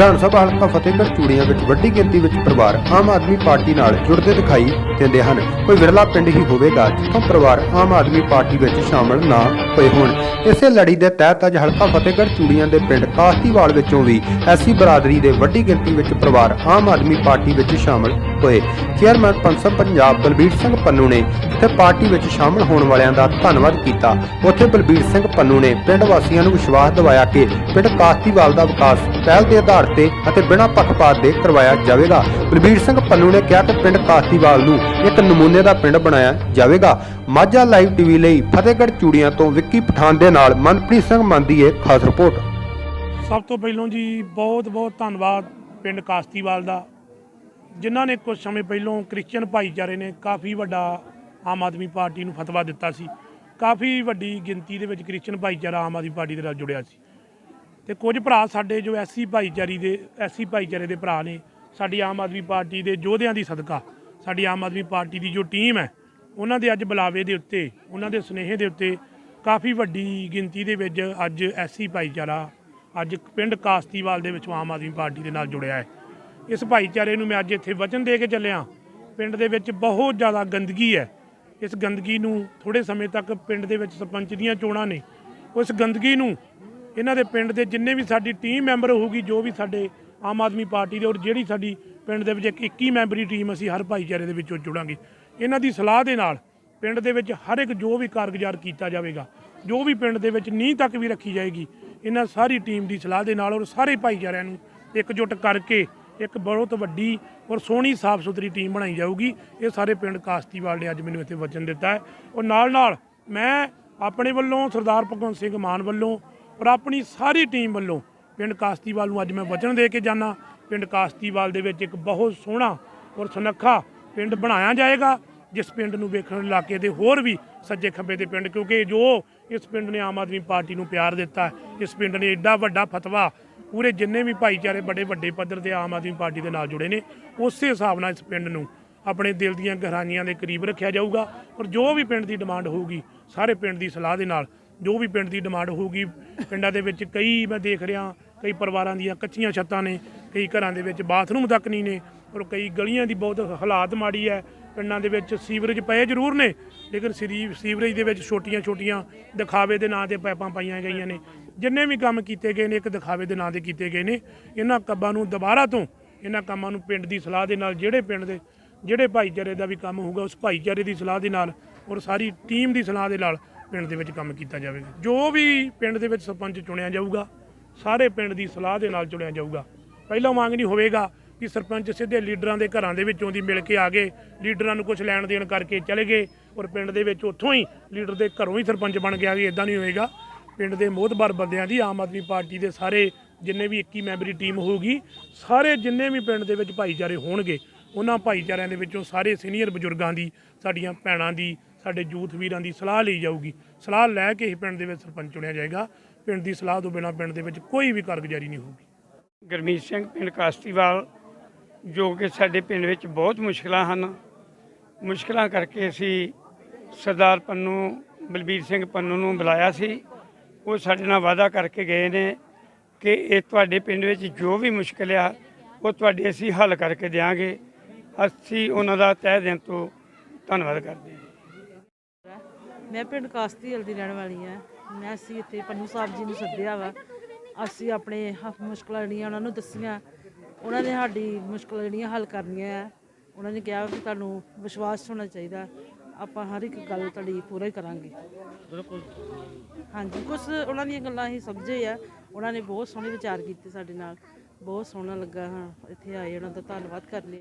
ਵਿਧਾਨ ਸਭਾ ਹਲਕਾ ਫਤਿਹਗੜ੍ਹ ਚੂੜੀਆਂ ਵਿੱਚ ਵੱਡੀ ਗਿਣਤੀ ਵਿੱਚ ਪਰਿਵਾਰ ਆਮ ਆਦਮੀ ਪਾਰਟੀ ਨਾਲ ਜੁੜਦੇ ਦਿਖਾਈ ਦਿੰਦੇ ਹਨ। ਕੋਈ ਵਿਰਲਾ ਪਿੰਡ ਹੀ ਹੋਵੇਗਾ ਜਿੱਥੋਂ ਪਰਿਵਾਰ ਆਮ ਆਦਮੀ ਪਾਰਟੀ ਵਿੱਚ ਸ਼ਾਮਲ ਨਾ ਹੋਏ ਹੋਣ। ਇਸੇ ਲੜੀ ਦੇ ਤਹਿਤ ਅੱਜ ਹਲਕਾ ਫਤਿਹਗੜ੍ਹ ਚੂੜੀਆਂ ਦੇ ਪਿੰਡ ਕਾਸਤੀਵਾਲ ਵਿੱਚੋਂ ਵੀ ਐਸੀ ਬਰਾਦਰੀ ਦੇ ਵੱਡੀ ਗਿਣਤੀ ਵਿੱਚ ਪਰਿਵਾਰ ਆਮ ਆਦਮੀ ਪਾਰਟੀ ਵਿੱਚ ਸ਼ਾਮਲ ਹੋਏ। ਚੇਅਰਮੈਨ ਪੰਸਬ ਪੰਜਾਬ ਬਲਬੀਰ ਸਿੰਘ ਪੰਨੂ ਨੇ ਜਿੱਥੇ ਪਾਰਟੀ ਵਿੱਚ ਸ਼ਾਮਲ ਹੋਣ ਵਾਲਿਆਂ ਦਾ ਧੰਨਵਾਦ ਕੀਤਾ। ਉੱਥੇ ਬਲਬੀਰ ਸਿੰਘ ਪੰਨੂ ਨੇ ਪਿੰਡ ਵਾਸੀਆਂ ਨੂੰ ਵਿਸ਼ਵਾਸ ਦਿਵਾਇਆ ਕਿ ਪਿੰਡ ਕਾਸਤੀਵਾਲ ਦਾ ਵਿਕਾਸ ਪਹਿਲ ਦੇ ਆਧਾਰ ਤੇ ਅਤੇ ਬਿਨਾਂ ਪੱਖਪਾਤ ਦੇ ਕਰਵਾਇਆ ਜਾਵੇਗਾ। ਬਲਬੀਰ ਸਿੰਘ ਪੰਨੂ ਨੇ ਕਿਹਾ ਕਿ ਪਿੰਡ ਕਾਸਤੀਵਾਲ ਨੂੰ ਇੱਕ ਨਮੂਨੇ ਦਾ ਪਿੰਡ ਬਣਾਇਆ ਜਾਵੇਗਾ। ਮਾਝਾ ਲਾਈਵ ਟੀਵੀ ਲਈ ਫਤਿਹਗੜ੍ਹ ਚੂੜੀਆਂ ਤੋਂ ਵਿੱਕੀ ਪਠਾਨ ਦੇ ਨਾਲ ਮਨਪ੍ਰੀਤ ਸਿੰਘ ਮੰਨ ਦੀ ਇਹ ਖਾਸ ਰਿਪੋਰਟ। ਸਭ ਤੋਂ ਪਹਿਲਾਂ ਜੀ ਬਹੁਤ ਬਹੁਤ ਧੰਨਵਾਦ ਪਿੰਡ ਕਾਸਤੀਵਾਲ ਦਾ, ਜਿਨ੍ਹਾਂ ਨੇ ਕੁਝ ਸਮੇਂ ਪਹਿਲਾਂ ਕ੍ਰਿਸਚੀਅਨ ਭਾਈਚਾਰੇ ਨੇ ਕਾਫੀ ਵੱਡਾ ਆਮ ਆਦਮੀ ਪਾਰਟੀ ਨੂੰ ਫਤਵਾ ਦਿੱਤਾ ਸੀ। ਕਾਫੀ ਵੱਡੀ ਗਿਣਤੀ ਦੇ ਵਿੱਚ ਕ੍ਰਿਸਚੀਅਨ ਭਾਈਚਾਰਾ ਆਮ ਆਦਮੀ ਪਾਰਟੀ ਦੇ ਨਾਲ ਜੁੜਿਆ ਸੀ। ਤੇ ਕੁਝ ਭਰਾ ਸਾਡੇ ਜੋ ਐਸੀ ਭਾਈਚਾਰੀ ਦੇ, ਐਸੀ ਭਾਈਚਾਰੇ ਦੇ ਭਰਾ ਨੇ, ਸਾਡੀ ਆਮ ਆਦਮੀ ਪਾਰਟੀ ਦੇ ਯੋਧਿਆਂ ਦੀ ਸਦਕਾ, ਸਾਡੀ ਆਮ ਆਦਮੀ ਪਾਰਟੀ ਦੀ ਜੋ ਟੀਮ ਹੈ, ਉਹਨਾਂ ਦੇ ਅੱਜ ਬੁਲਾਵੇ ਦੇ ਉੱਤੇ, ਉਹਨਾਂ ਦੇ ਸੁਨੇਹੇ ਦੇ ਉੱਤੇ ਕਾਫੀ ਵੱਡੀ ਗਿਣਤੀ ਦੇ ਵਿੱਚ ਅੱਜ ਐਸੀ ਭਾਈਚਾਰਾ, ਅੱਜ ਪਿੰਡ ਕਾਸਤੀਵਾਲ ਦੇ ਵਿੱਚ ਆਮ ਆਦਮੀ ਪਾਰਟੀ ਦੇ ਨਾਲ ਜੁੜਿਆ ਹੈ। ਇਸ ਭਾਈਚਾਰੇ ਨੂੰ ਮੈਂ ਅੱਜ ਇੱਥੇ ਵਚਨ ਦੇ ਕੇ ਚੱਲਿਆ ਪਿੰਡ ਦੇ ਵਿੱਚ ਬਹੁਤ ਜ਼ਿਆਦਾ ਗੰਦਗੀ ਹੈ। ਇਸ ਗੰਦਗੀ ਨੂੰ ਥੋੜੇ ਸਮੇਂ ਤੱਕ ਪਿੰਡ ਦੇ ਵਿੱਚ ਸਰਪੰਚ ਦੀਆਂ ਚੋਣਾਂ ਨੇ। ਉਸ ਗੰਦਗੀ ਨੂੰ ਇਹਨਾਂ ਦੇ ਪਿੰਡ ਦੇ ਜਿੰਨੇ ਵੀ ਸਾਡੀ ਟੀਮ ਮੈਂਬਰ ਹੋਊਗੀ, ਜੋ ਵੀ ਸਾਡੇ ਆਮ ਆਦਮੀ ਪਾਰਟੀ ਦੇ ਔਰ ਜਿਹੜੀ ਸਾਡੀ ਪਿੰਡ ਦੇ ਵਿੱਚ ਇੱਕ 21 ਮੈਂਬਰੀ ਟੀਮ ਅਸੀਂ ਹਰ ਭਾਈਚਾਰੇ ਦੇ ਵਿੱਚੋਂ ਜੁੜਾਂਗੇ। ਇਹਨਾਂ ਦੀ ਸਲਾਹ ਦੇ ਨਾਲ ਪਿੰਡ ਦੇ ਵਿੱਚ ਹਰ ਇੱਕ ਜੋ ਵੀ ਕਾਰਗੁਜ਼ਾਰ ਕੀਤਾ ਜਾਵੇਗਾ, ਜੋ ਵੀ ਪਿੰਡ ਦੇ ਵਿੱਚ ਨੀਂਹ ਤੱਕ ਵੀ ਰੱਖੀ ਜਾਏਗੀ, ਇਹਨਾਂ ਸਾਰੀ ਟੀਮ ਦੀ ਸਲਾਹ ਦੇ ਨਾਲ ਔਰ ਸਾਰੇ ਭਾਈਚਾਰਿਆਂ ਨੂੰ ਇਕਜੁੱਟ ਕਰਕੇ ਇੱਕ ਬਹੁਤ ਵੱਡੀ ਔਰ ਸੋਹਣੀ ਸਾਫ਼ ਸੁਥਰੀ ਟੀਮ ਬਣਾਈ ਜਾਊਗੀ। ਇਹ ਸਾਰੇ ਪਿੰਡ ਕਾਸਤੀਵਾਲ ਨੇ ਅੱਜ ਮੈਨੂੰ ਇੱਥੇ ਵਚਨ ਦਿੱਤਾ ਹੈ। ਔਰ ਨਾਲ ਨਾਲ ਮੈਂ ਆਪਣੇ ਵੱਲੋਂ ਸਰਦਾਰ ਭਗਵੰਤ ਸਿੰਘ ਮਾਨ ਵੱਲੋਂ ਪਰ ਆਪਣੀ ਸਾਰੀ ਟੀਮ ਵੱਲੋਂ ਪਿੰਡ ਕਾਸਤੀਵਾਲ ਨੂੰ ਅੱਜ ਮੈਂ ਵਚਨ ਦੇ ਕੇ ਜਾਣਾ ਪਿੰਡ ਕਾਸਤੀਵਾਲ ਦੇ ਵਿੱਚ ਇੱਕ ਬਹੁਤ ਸੋਹਣਾ ਔਰ ਸੁਨੱਖਾ ਪਿੰਡ ਬਣਾਇਆ ਜਾਏਗਾ, ਜਿਸ ਪਿੰਡ ਨੂੰ ਵੇਖਣ ਇਲਾਕੇ ਦੇ ਹੋਰ ਵੀ ਸੱਜੇ ਖੱਬੇ ਦੇ ਪਿੰਡ, ਕਿਉਂਕਿ ਜੋ ਇਸ ਪਿੰਡ ਨੇ ਆਮ ਆਦਮੀ ਪਾਰਟੀ ਨੂੰ ਪਿਆਰ ਦਿੱਤਾ, ਇਸ ਪਿੰਡ ਨੇ ਐਡਾ ਵੱਡਾ ਫਤਵਾ ਪੂਰੇ ਜਿੰਨੇ ਵੀ ਭਾਈਚਾਰੇ ਬੜੇ ਵੱਡੇ ਪੱਧਰ ਤੇ ਆਮ ਆਦਮੀ ਪਾਰਟੀ ਦੇ ਨਾਲ ਜੁੜੇ ਨੇ, ਉਸੇ ਹਿਸਾਬ ਨਾਲ ਇਸ ਪਿੰਡ ਨੂੰ ਆਪਣੇ ਦਿਲ ਦੀਆਂ ਗਹਿਰਾਈਆਂ ਦੇ ਕਰੀਬ ਰੱਖਿਆ ਜਾਊਗਾ ਔਰ ਜੋ ਵੀ ਪਿੰਡ ਦੀ ਡਿਮਾਂਡ ਹੋਊਗੀ, ਸਾਰੇ ਪਿੰਡ ਦੀ ਸਲਾਹ ਦੇ ਨਾਲ ਜੋ ਵੀ ਪਿੰਡ ਦੀ ਡਿਮਾਂਡ ਹੋਊਗੀ, ਪਿੰਡਾਂ ਦੇ ਵਿੱਚ ਕਈ ਮੈਂ ਦੇਖ ਰਿਹਾ, ਕਈ ਪਰਿਵਾਰਾਂ ਦੀਆਂ ਕੱਚੀਆਂ ਛੱਤਾਂ ਨੇ, ਕਈ ਘਰਾਂ ਦੇ ਵਿੱਚ ਬਾਥਰੂਮ ਤੱਕ ਨਹੀਂ ਨੇ, ਔਰ ਕਈ ਗਲੀਆਂ ਦੀ ਬਹੁਤ ਹਾਲਾਤ ਮਾੜੀ ਹੈ, ਪਿੰਡਾਂ ਦੇ ਵਿੱਚ ਸੀਵਰੇਜ ਪਏ ਜ਼ਰੂਰ ਨੇ, ਲੇਕਿਨ ਸਰੀ- ਸੀਵਰੇਜ ਦੇ ਵਿੱਚ ਛੋਟੀਆਂ-ਛੋਟੀਆਂ ਦਿਖਾਵੇ ਦੇ ਨਾਂ ਤੇ ਪਾਈਪਾਂ ਪਾਈਆਂ ਗਈਆਂ ਨੇ। ਜਿੰਨੇ ਵੀ ਕੰਮ ਕੀਤੇ ਗਏ ਨੇ, ਇੱਕ ਦਿਖਾਵੇ ਦੇ ਨਾਂ ਤੇ ਕੀਤੇ ਗਏ ਨੇ। ਇਹਨਾਂ ਕੰਮਾਂ ਨੂੰ ਦੁਬਾਰਾ ਤੋਂ, ਇਹਨਾਂ ਕੰਮਾਂ ਨੂੰ ਪਿੰਡ ਦੀ ਸਲਾਹ ਦੇ ਨਾਲ, ਜਿਹੜੇ ਪਿੰਡ ਦੇ, ਜਿਹੜੇ ਭਾਈਚਾਰੇ ਦਾ ਵੀ ਕੰਮ ਹੋਊਗਾ, ਉਸ ਭਾਈਚਾਰੇ ਦੀ ਸਲਾਹ ਦੇ ਨਾਲ ਔਰ ਸਾਰੀ ਟੀਮ ਦੀ ਸਲਾਹ ਦੇ ਨਾਲ ਪਿੰਡ ਦੇ ਵਿੱਚ ਕੰਮ ਕੀਤਾ ਜਾਵੇਗਾ ਜੋ ਵੀ ਪਿੰਡ ਦੇ ਵਿੱਚ ਸਰਪੰਚ ਚੁਣਿਆ ਜਾਊਗਾ, ਸਾਰੇ ਪਿੰਡ ਦੀ ਸਲਾਹ ਦੇ ਨਾਲ ਚੁਣਿਆ ਜਾਊਗਾ। ਪਹਿਲਾਂ ਵਾਂਗ ਨਹੀਂ ਹੋਵੇਗਾ ਕਿ ਸਰਪੰਚ ਸਿੱਧੇ ਲੀਡਰਾਂ ਦੇ ਘਰਾਂ ਦੇ ਵਿੱਚੋਂ ਦੀ ਮਿਲ ਕੇ ਆ ਗਏ, ਲੀਡਰਾਂ ਨੂੰ ਕੁਝ ਲੈਣ ਦੇਣ ਕਰਕੇ ਚਲੇ ਗਏ ਔਰ ਪਿੰਡ ਦੇ ਵਿੱਚ ਉੱਥੋਂ ਹੀ ਲੀਡਰ ਦੇ ਘਰੋਂ ਹੀ ਸਰਪੰਚ ਬਣ ਕੇ ਆ ਗਏ ਇਦਾਂ ਨਹੀਂ ਹੋਏਗਾ। ਪਿੰਡ ਦੇ ਮੋਹਤਬਰ ਬੰਦਿਆਂ ਦੀ, ਆਮ ਆਦਮੀ ਪਾਰਟੀ ਦੇ ਸਾਰੇ ਜਿੰਨੇ ਵੀ 21 ਮੈਂਬਰੀ ਟੀਮ ਹੋਊਗੀ, ਸਾਰੇ ਜਿੰਨੇ ਵੀ ਪਿੰਡ ਦੇ ਵਿੱਚ ਭਾਈਚਾਰੇ ਹੋਣਗੇ, ਉਹਨਾਂ ਭਾਈਚਾਰਿਆਂ ਦੇ ਵਿੱਚੋਂ ਸਾਰੇ ਸੀਨੀਅਰ ਬਜ਼ੁਰਗਾਂ ਦੀ, ਸਾਡੀਆਂ ਭੈਣਾਂ ਦੀ ਸਾਡੇ ਯੂਥ ਵੀਰਾਂ ਦੀ ਸਲਾਹ ਲਈ ਜਾਊਗੀ। ਸਲਾਹ ਲੈ ਕੇ ਹੀ ਪਿੰਡ ਦੇ ਵਿੱਚ ਸਰਪੰਚ ਚੁਣਿਆ ਜਾਏਗਾ। ਪਿੰਡ ਦੀ ਸਲਾਹ ਤੋਂ ਬਿਨਾਂ ਪਿੰਡ ਦੇ ਵਿੱਚ ਕੋਈ ਵੀ ਕਾਰਗੁਜ਼ਾਰੀ ਨਹੀਂ ਹੋਊਗੀ। ਗੁਰਮੀਤ ਸਿੰਘ, ਪਿੰਡ ਕਾਸਤੀਵਾਲ, ਜੋ ਕਿ ਸਾਡੇ ਪਿੰਡ ਵਿੱਚ ਬਹੁਤ ਮੁਸ਼ਕਲਾਂ ਹਨ। ਮੁਸ਼ਕਲਾਂ ਕਰਕੇ ਅਸੀਂ ਸਰਦਾਰ ਪੰਨੂ, ਬਲਬੀਰ ਸਿੰਘ ਪੰਨੂ ਨੂੰ ਬੁਲਾਇਆ ਸੀ। ਉਹ ਸਾਡੇ ਨਾਲ ਵਾਅਦਾ ਕਰਕੇ ਗਏ ਨੇ ਕਿ ਇਹ ਤੁਹਾਡੇ ਪਿੰਡ ਵਿੱਚ ਜੋ ਵੀ ਮੁਸ਼ਕਲ ਆ, ਉਹ ਤੁਹਾਡੇ ਅਸੀਂ ਹੱਲ ਕਰਕੇ ਦਿਆਂਗੇ। ਅਸੀਂ ਉਹਨਾਂ ਦਾ ਤਹਿ ਦਿਲ ਤੋਂ ਧੰਨਵਾਦ ਕਰਦੇ ਹਾਂ। ਮੈਂ ਪਿੰਡ ਕਾਸਤੀਲ ਦੀ ਰਹਿਣ ਵਾਲੀ ਆ ਮੈਂ ਅਸੀਂ ਇੱਥੇ ਪੰਨੂ ਸਾਹਿਬ ਜੀ ਨੂੰ ਸੱਦਿਆ ਵਾ। ਅਸੀਂ ਆਪਣੇ ਮੁਸ਼ਕਲਾਂ ਜਿਹੜੀਆਂ ਉਹਨਾਂ ਨੂੰ ਦੱਸੀਆਂ। ਉਹਨਾਂ ਨੇ ਸਾਡੀ ਮੁਸ਼ਕਲਾਂ ਜਿਹੜੀਆਂ ਹੱਲ ਕਰਨੀਆਂ ਆ। ਉਹਨਾਂ ਨੇ ਕਿਹਾ ਕਿ ਤੁਹਾਨੂੰ ਵਿਸ਼ਵਾਸ ਹੋਣਾ ਚਾਹੀਦਾ। ਆਪਾਂ ਹਰ ਇੱਕ ਗੱਲ ਤੁਹਾਡੀ ਪੂਰਾ ਹੀ ਕਰਾਂਗੇ। ਬਿਲਕੁਲ। ਹਾਂਜੀ ਕੁਝ ਉਹਨਾਂ ਦੀਆਂ ਗੱਲਾਂ ਅਸੀਂ ਸਮਝੇ ਆ। ਉਹਨਾਂ ਨੇ ਬਹੁਤ ਸੋਹਣੇ ਵਿਚਾਰ ਕੀਤੇ ਸਾਡੇ ਨਾਲ। ਬਹੁਤ ਸੋਹਣਾ ਲੱਗਾ ਹਾਂ ਇੱਥੇ ਆਏ ਉਹਨਾਂ ਦਾ ਧੰਨਵਾਦ ਕਰਨੇ